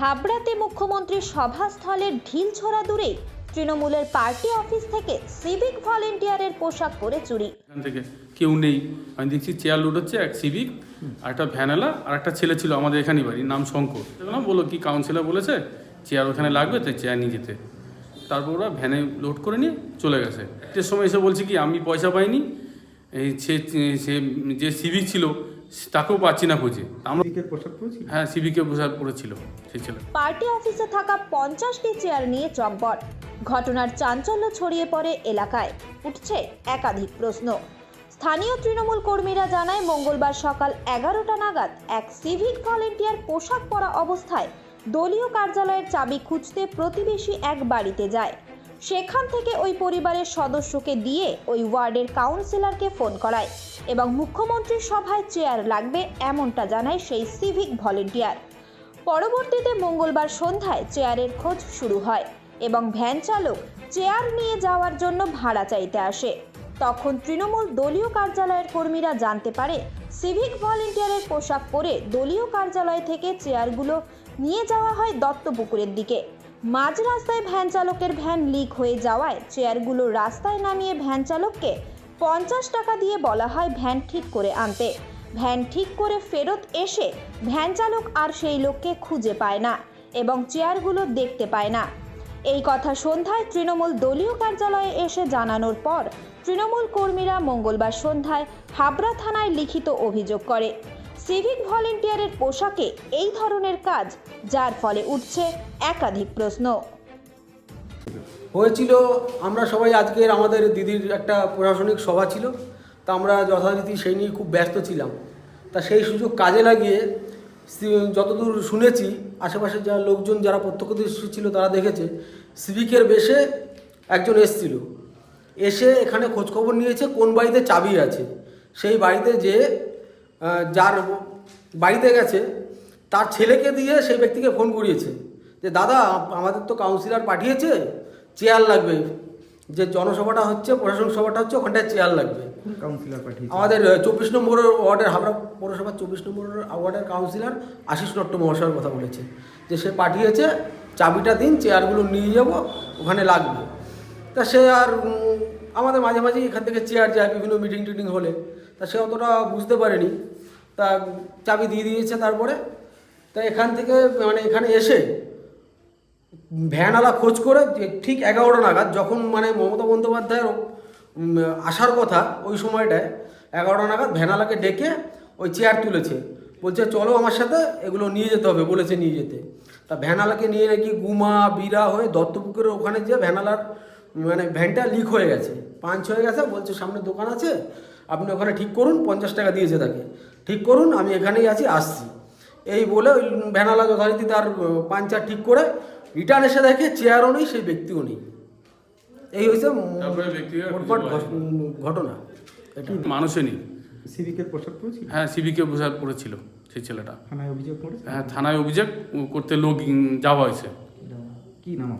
হাবড়াতে মুখ্যমন্ত্রীর সভাস্থলের ঢিল ছড়া দূরে তৃণমূলের পার্টি অফিস থেকে সিভিক ভলেন্টিয়ারের পোশাক পরে চুরি। এখান থেকে কেউ নেই। আমি দেখছি চেয়ার লোড হচ্ছে এক সিভিক আর একটা ভ্যানেলা আর একটা ছেলে ছিল আমাদের এখানেই বাড়ি নাম শঙ্কর। দেখলাম বলো কি কাউন্সিলর বলেছে? চেয়ার ওখানে লাগবে, তাই চেয়ার নিয়ে যেতে। তারপর ওরা ভ্যানে লোড করে নিয়ে চলে গেছে। একটার সময় এসে বলছে কি, আমি পয়সা পাইনি। এই সে, যে সিভিক ছিল তাকেও পাচ্ছি না খুঁজে। আমরা হ্যাঁ সিভিকে পোশাক পড়েছিল সেই ছেলে। পার্টি অফিসে থাকা পঞ্চাশটি চেয়ার নিয়ে চম্পট। ঘটনার চাঞ্চল্য ছড়িয়ে পড়ে এলাকায়। উঠছে একাধিক প্রশ্ন। স্থানীয় তৃণমূল কর্মীরা জানায় মঙ্গলবার সকাল এগারোটা নাগাদ এক সিভিক ভলেন্টিয়ার পোশাক পরা অবস্থায় দলীয় কার্যালয়ের চাবি খুঁজতে প্রতিবেশী এক বাড়িতে যায়। সেখান থেকে ওই পরিবারের সদস্যকে দিয়ে ওই ওয়ার্ডের কাউন্সিলরকে ফোন করায় এবং মুখ্যমন্ত্রীর সভায় চেয়ার লাগবে এমনটা জানায় সেই সিভিক ভলেন্টিয়ার। পরবর্তীতে মঙ্গলবার সন্ধ্যায় চেয়ারের খোঁজ শুরু হয় এবং ভ্যান চালক চেয়ার নিয়ে যাওয়ার জন্য ভাড়া চাইতে আসে। তখন তৃণমূল দলীয় কার্যালয়ের কর্মীরা জানতে পারে, সিভিক ভলেন্টিয়ারের পোশাক পরে দলীয় কার্যালয় থেকে চেয়ারগুলো নিয়ে যাওয়া হয় দত্তপুকুরের দিকে। মাঝ রাস্তায় ভ্যান চালকের ভ্যান লিক হয়ে যাওয়ায় চেয়ারগুলো রাস্তায় নামিয়ে ভ্যান চালককে পঞ্চাশ টাকা দিয়ে বলা হয় ভ্যান ঠিক করে আনতে। ভ্যান ঠিক করে ফেরত এসে ভ্যান চালক আর সেই লোককে খুঁজে পায় না এবং চেয়ারগুলো দেখতে পায় না। এই কথা সন্ধ্যায় তৃণমূল দলীয় কার্যালয়ে এসে জানানোর পর তৃণমূল কর্মীরা মঙ্গলবার সন্ধ্যায় হাবড়া থানায় লিখিত অভিযোগ করে। সিভিক ভলেন্টিয়ারের পোশাকে এই ধরনের কাজ, যার ফলে উঠছে একাধিক প্রশ্ন। হয়েছিল, আমরা সবাই আজকের আমাদের দিদির একটা প্রশাসনিক সভা ছিল, তা আমরা যথারীতি সেই নিয়ে খুব ব্যস্ত ছিলাম। তা সেই সুযোগ কাজে লাগিয়ে যতদূর শুনেছি, আশেপাশে যারা লোকজন যারা প্রত্যক্ষদর্শী ছিল তারা দেখেছে সিভিকের বেশে একজন এসছিল। এসে এখানে খোঁজখবর নিয়েছে, কোন বাড়িতে চাবি আছে। সেই বাড়িতে যে যার বাড়িতে গেছে তার ছেলেকে দিয়ে সেই ব্যক্তিকে ফোন করিয়েছে যে দাদা আমাদের তো কাউন্সিলর পাঠিয়েছে চেয়ার লাগবে। যে জনসভাটা হচ্ছে প্রশাসনিক সভাটা হচ্ছে ওখানটায় চেয়ার লাগবে। কাউন্সিলর পাঠিয়েছে। আমাদের চব্বিশ নম্বর ওয়ার্ডের হাবড়া পৌরসভার চব্বিশ নম্বর ওয়ার্ডের কাউন্সিলর আশিস নট্ট মহাশয়ের কথা বলেছে। যে সে পাঠিয়েছে চাবিটা দিন চেয়ারগুলো নিয়ে যাব ওখানে লাগবে। তা সে আর আমাদের মাঝে মাঝে এখান থেকে চেয়ার যায় বিভিন্ন মিটিং টিটিং হলে। তা সে অতটা বুঝতে পারেনি। তা চাবি দিয়ে দিয়েছে তারপরে। তা এখান থেকে মানে এখানে এসে ভ্যানওয়ালা খোঁজ করে ঠিক এগারোটা নাগাদ যখন মানে মমতা বন্দ্যোপাধ্যায়ের আসার কথা ওই সময়টায়, এগারোটা নাগাদ ভ্যানওয়ালাকে ডেকে ওই চেয়ার তুলেছে। বলছে, চলো আমার সাথে, এগুলো নিয়ে যেতে হবে, বলেছে নিয়ে যেতে। তা ভ্যানওয়ালাকে নিয়ে নাকি গুমা বিরা হয়ে দত্তপুকুরের ওখানে যে ভ্যানওয়ালার মানে ভ্যানটা লিক হয়ে গেছে। পাঞ্চ হয়ে গেছে বলছে সামনে দোকান আছে আপনি ওখানে ঠিক করুন পঞ্চাশ টাকা দিয়েছে তাকে। ঠিক করুন আমি এখানেই আছি আসছি। এই বলে ওই ভ্যানালা যথারীতি তার পাঞ্চার ঠিক করে রিটার্ন এসে দেখে চেয়ারও নেই সেই ব্যক্তিও নেই। এই হয়েছে ঘটনা। এটা। মানুষে নেই। সিভিকের পোশাক হ্যাঁ সিভিকে পোশাক পড়েছিল সেই ছেলেটা। থানায় অভিযোগ করেছে হ্যাঁ থানায় অভিযোগ করতে লোক যাওয়া হয়েছে। কি নাম?